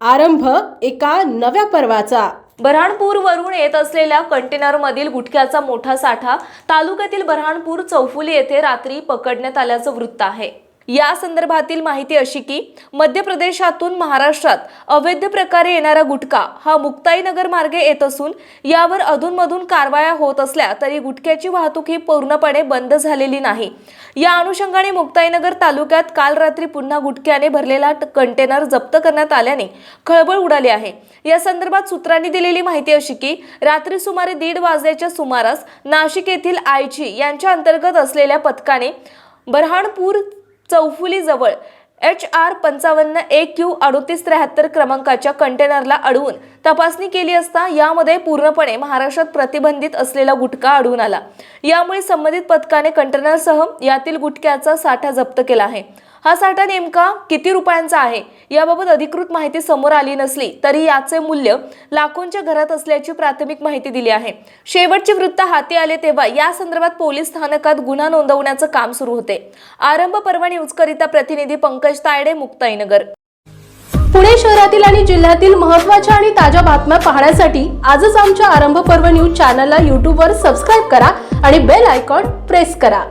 आरंभ एका नव्या पर्वाचा. बऱ्हाणपूर वरून येत असलेल्या कंटेनरमधील गुटख्याचा मोठा साठा तालुक्यातील बऱ्हाणपूर चौफुली येथे रात्री पकडण्यात आल्याचं वृत्त आहे. या संदर्भातील माहिती अशी की मध्य प्रदेशातून महाराष्ट्रात अवैध प्रकारे येणारा गुटखा हा मुक्ताईनगर मार्गे येत असून यावर अधूनमधून कारवाया होत असल्या तरी गुटख्याची वाहतूक ही पूर्णपणे बंद झालेली नाही. या अनुषंगाने मुक्ताईनगर तालुक्यात काल रात्री पुन्हा गुटख्याने भरलेला ट- कंटेनर जप्त करण्यात आल्याने खळबळ उडाली आहे. या संदर्भात सूत्रांनी दिलेली माहिती अशी की रात्री सुमारे दीड वाजल्याच्या सुमारास नाशिक येथील आयची यांच्या अंतर्गत असलेल्या पथकाने बऱ्हाणपूर चौफुली जवळ एच आर पंचावन्न ए क्यू अडोतीस त्र्याहत्तर क्रमांकाच्या कंटेनरला अडवून तपासणी केली असता यामध्ये पूर्णपणे महाराष्ट्रात प्रतिबंधित असलेला गुटखा आढळून आला. यामुळे संबंधित पथकाने कंटेनरसह यातील गुटख्याचा साठा जप्त केला आहे. हा साठा नेमका किती रुपयांचा आहे? याबाबत अधिकृत माहिती समोर आली नसली तरी याचे मूल्य लाखोंच्या घरात असल्याची प्राथमिक माहिती दिली आहे. शेवटचे वृत्त हाती आले तेव्हा या संदर्भात पोलीस स्थानकात गुन्हा नोंदवण्याचं काम सुरू होते. आरंभ पर्व न्यूजकरिता प्रतिनिधी पंकज तायडे मुक्ताईनगर. पुणे शहरातील आणि जिल्ह्यातील महत्त्वाच्या आणि ताज्या बातम्या पाहण्यासाठी आजच आमच्या आरंभ पर्व न्यूज चॅनलला यूट्यूबवर सबस्क्राईब करा आणि बेल आयकॉन प्रेस करा.